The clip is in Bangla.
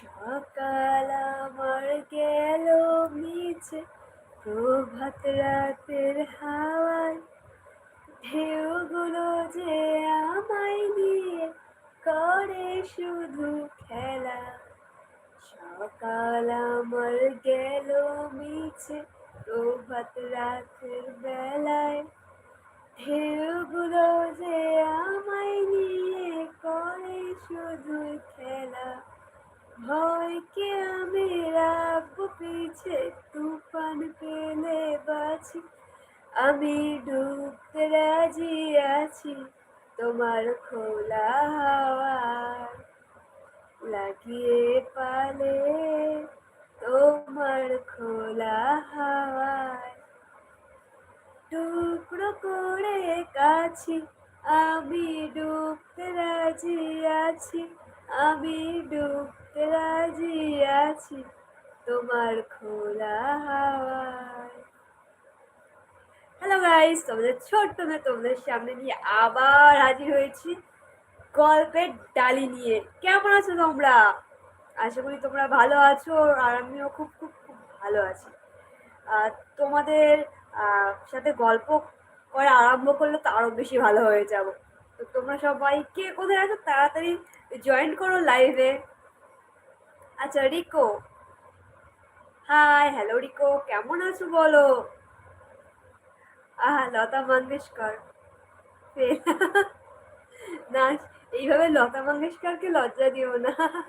সকাল আমার গেল মিছে প্রভাত রাতের হাওয়ায়। ঢেউগুলো যে আমায় নিয়ে করে শুধু খেলা। সকাল আমার গেল মিছে প্রভাত রাতের বেলায় ভয়কে আমি রাখব পিছে? তুফান পেলে বাঁচি। আমি ডুবতে রাজি আছি, তোমার খোলা হাওয়ায়। লাগিয়ে পালে তোমার খোলা হাওয়ায়। টুকরো করে কাছি, আমি ডুবতে রাজি আছি। আমি ডুবতে রাজি আছি তোমার খোলা হাওয়ায়। হ্যালো গাইস তোমাদের ছোট্ট মেয়ে তোমাদের সামনে নিয়ে আবার হাজির হয়েছি গল্পের ডালি নিয়ে। কেমন আছো তোমরা? আশা করি তোমরা ভালো আছো আর আমিও খুব খুব খুব ভালো আছি। তোমাদের সাথে গল্প করা আরম্ভ করলে তো আরও বেশি ভালো হয়ে যাব। তোমরা সবাই কে কোথায় আছো তাড়াতাড়ি জয়েন করো লাইভে আচ্ছা রিকো। Hi hello Rico. কেমন আছো বলো? আহা, লতা মঙ্গেশকর। না, এইভাবে লতা মঙ্গেশকরকে লজ্জা দিও না।